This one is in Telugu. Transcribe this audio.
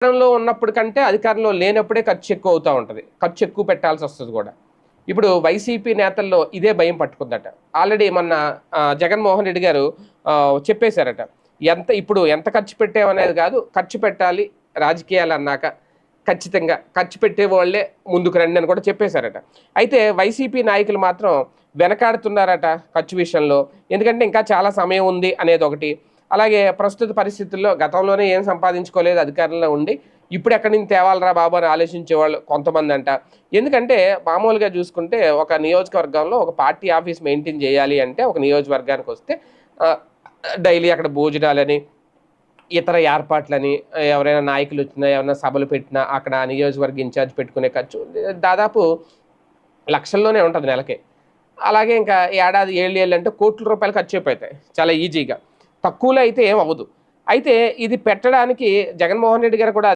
అధికారంలో ఉన్నప్పుడు కంటే అధికారంలో లేనప్పుడే ఖర్చు ఎక్కువ అవుతూ ఉంటుంది. ఖర్చు ఎక్కువ పెట్టాల్సి వస్తుంది కూడా. ఇప్పుడు వైసీపీ నేతల్లో ఇదే భయం పట్టుకుందట. ఆల్రెడీ మొన్న జగన్మోహన్ రెడ్డి గారు చెప్పేశారట. ఎంత ఇప్పుడు ఎంత ఖర్చు పెట్టామనేది కాదు ఖర్చు పెట్టాలి రాజకీయాలు అన్నాక ఖచ్చితంగా ఖర్చు పెట్టే వాళ్ళే ముందుకు రండి అని కూడా చెప్పేశారట. అయితే వైసీపీ నాయకులు మాత్రం వెనకాడుతున్నారట ఖర్చు విషయంలో. ఎందుకంటే ఇంకా చాలా సమయం ఉంది అనేది ఒకటి అలాగే ప్రస్తుత పరిస్థితుల్లో గతంలోనే ఏం సంపాదించుకోలేదు అధికారంలో ఉండి ఇప్పుడు ఎక్కడి నుంచి తేవాలరా బాబు అని ఆలోచించే వాళ్ళు కొంతమంది అంట. ఎందుకంటే మామూలుగా చూసుకుంటే ఒక నియోజకవర్గంలో ఒక పార్టీ ఆఫీస్ మెయింటైన్ చేయాలి అంటే ఒక నియోజకవర్గానికి వస్తే డైలీ అక్కడ భోజనాలని ఇతర ఏర్పాట్లని ఎవరైనా నాయకులు వచ్చినా ఏమైనా సభలు పెట్టినా అక్కడ నియోజకవర్గ ఇన్ఛార్జ్ పెట్టుకునే ఖర్చు దాదాపు లక్షల్లోనే ఉంటుంది నెలకి. అలాగే ఇంకా ఏడాది ఏళ్ళు ఏళ్ళు అంటే కోట్ల రూపాయలు ఖర్చు అయిపోతాయి. చాలా ఈజీగా. తక్కువలో అయితే ఏం అవ్వదు. అయితే ఇది పెట్టడానికి జగన్మోహన్ రెడ్డి గారు కూడా